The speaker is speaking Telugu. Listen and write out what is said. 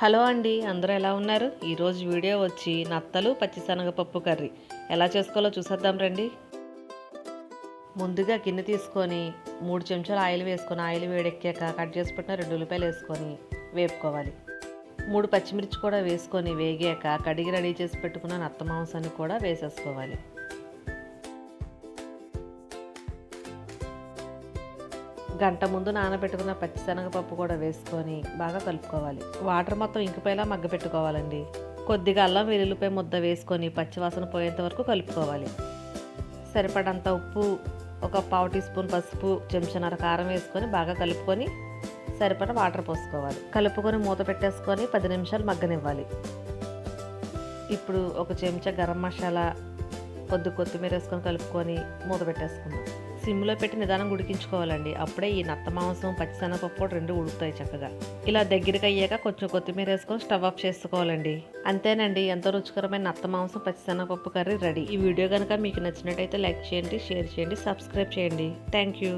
హలో అండి అందరూ ఎలా ఉన్నారు? ఈరోజు వీడియో వచ్చి నత్తలు పచ్చిశనగపప్పు కర్రీ. ఎలా చేసుకోవాలో చూసేద్దాం రండి. ముందుగా గిన్నె తీసుకొని మూడు చెంచాలు ఆయిల్ వేసుకొని ఆయిల్ వేడెక్కాక కట్ చేసి పెట్టిన రెండు ఉల్లిపాయలు వేసుకొని వేపుకోవాలి. మూడు పచ్చిమిర్చి కూడా వేసుకొని వేగాక కడిగి రెడీ చేసి పెట్టుకున్న నత్త మాంసాన్ని కూడా వేసేసుకోవాలి. గంట ముందు నానబెట్టుకున్న పచ్చిశనగపప్పు కూడా వేసుకొని బాగా కలుపుకోవాలి. వాటర్ మొత్తం ఇంకిపోయేలా మగ్గ పెట్టుకోవాలండి. కొద్దిగా అల్లం వెల్లుల్లిపాయ ముద్ద వేసుకొని పచ్చివాసన పోయేంత వరకు కలుపుకోవాలి. సరిపడంత ఉప్పు ఒక పావు టీ స్పూన్ పసుపు చెంచన్నర కారం వేసుకొని బాగా కలుపుకొని సరిపడ వాటర్ పోసుకోవాలి. కలుపుకొని మూత పెట్టేసుకొని పది నిమిషాలు మగ్గనివ్వాలి. ఇప్పుడు ఒక చెంచా గరం మసాలా కొద్ది కొత్తిమీర వేసుకొని కలుపుకొని మూత పెట్టేసుకుందాం. సిమ్లో పెట్టి నిదానం ఉడికించుకోవాలండి అప్పుడే ఈ నత్త మాంసం పచ్చిసెనగపప్పు కూడా రెండు ఉడుకుతాయి చక్కగా. ఇలా దగ్గరికి అయ్యాక కొంచెం కొత్తిమీర వేసుకొని స్టవ్ ఆఫ్ చేసుకోవాలండి. అంతేనండి ఎంతో రుచికరమైన నత్త మాంసం పచ్చిసెనగపప్పు కర్రీ రెడీ. ఈ వీడియో కనుక మీకు నచ్చినట్టయితే లైక్ చేయండి షేర్ చేయండి సబ్స్క్రైబ్ చేయండి. Thank you.